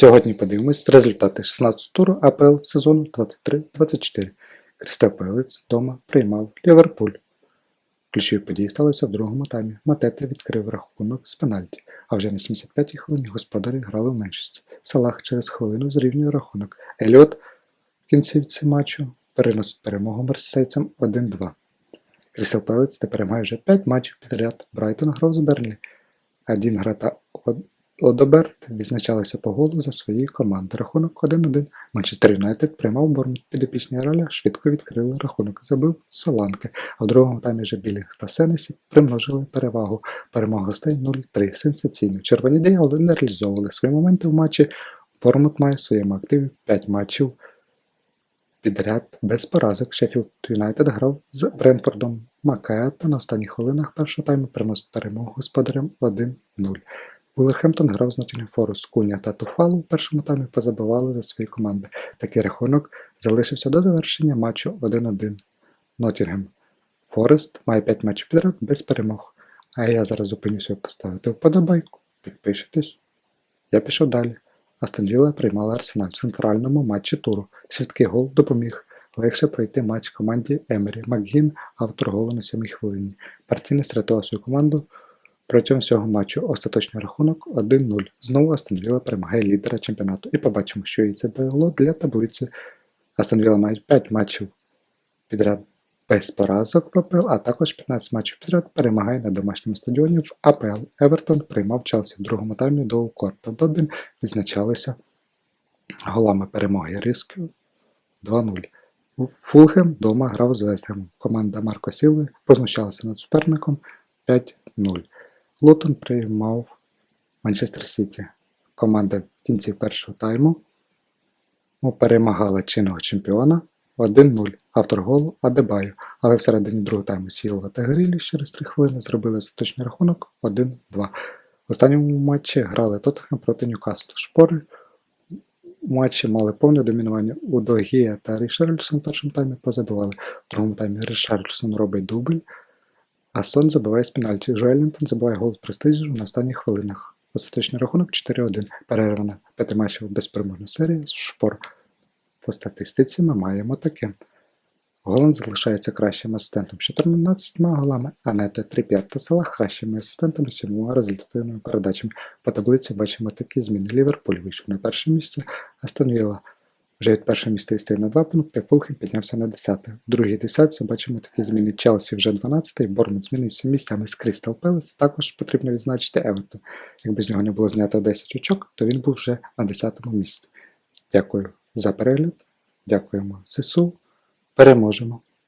Сьогодні подивимось результати 16 туру АПЛ сезону 23-24. Кристал Пелець вдома приймав Ліверпуль. Ключові події сталися в другому таймі. Матета відкрив рахунок з пенальті, а вже на 75-й хвилині господарі грали в меншості. Салах через хвилину зрівнює рахунок. Еліот в кінцівці матчу переносить перемогу мерсейцям 1-2. Крістал Пелець тепер має вже 5 матчів підряд. Брайтон грав з Берлі. Один гра та Од- Одоберт відзначалися по голу за свої команди. Рахунок 1-1. Манчестер Юнайтед приймав Бормут підопічні роля, швидко відкрили рахунок. Забив Соланки, а в другому таймі вже Білінг та Сенесі примножили перевагу. Перемога гостей 0-3. Сенсаційно. Червоні дияволи не реалізовували свої моменти в матчі. Бормут має в своєму активі 5 матчів підряд без поразок. Шеффілд Юнайтед грав з Бренфордом Макета на останніх хвилинах першого тайму приносить перемогу господарям 1-0. Вулверхемптон грав з Ноттінгем Форest. Куня та Туфалу в першому таймі позабивали за свої команди. Такий рахунок залишився до завершення матчу 1-1. Ноттінгем Форест має 5 матчів підряд без перемог. А я зараз зупинюся поставити вподобайку. Підпишитесь. Я пішов далі. Астон Вілла приймала Арсенал в центральному матчі туру. Швидкий гол допоміг легше пройти матч команді Емері. Макгін автор голу на сьомій хвилині. Партійний рятував свою команду протягом всього матчу. Остаточний рахунок 1-0. Знову Астонвіла перемагає лідера чемпіонату. І побачимо, що їй це дало для таблиці. Астон Вілла має 5 матчів підряд без поразок в АПЛ, а також 15 матчів підряд перемагає на домашньому стадіоні в АПЛ. Евертон приймав Челсі в другому таймі до укор та Добін відзначалися голами перемоги рисків 2-0. Фулхем вдома грав з Вестгемом. Команда Марко Сілви познущалася над суперником 5-0. Лутон приймав Манчестер Сіті. Команда в кінці першого тайму ну, перемагала чинного чемпіона 1-0. Автор голу Адебаю. Але всередині другого тайму Сілва та Грілі через 3 хвилини зробили остаточний рахунок 1-2. В останньому матчі грали Тоттенхем проти Ньюкаслу. Шпори у матчі мали повне домінування. Удогія та Рішарльсон в першому таймі позабивали. В другому таймі Рішарльсон робить дубль, а Сон забиває з пенальті. Жуелінтон забиває гол престижу на останніх хвилинах. Остаточний рахунок 4-1. Перервана п'ятиматчева безпереможна серія з шпор. По статистиці ми маємо таке. Голланд залишається кращим асистентом 14 голами, а Нете Тріп'єр та Салах кращими асистентами 7 результативними передачами. По таблиці бачимо такі зміни. Ліверпуль вийшов на перше місце, Астон Вілла вже від першого місця відстає на 2 пункти, Фулхем піднявся на 10. В другій десятці бачимо такі зміни. Челсі вже 12, Бормут змінився місцями з Крістал Пелес. Також потрібно відзначити Евертон. Якби з нього не було знято 10 очок, то він був вже на 10 місці. Дякую за перегляд. Дякуємо ЗСУ. Переможемо!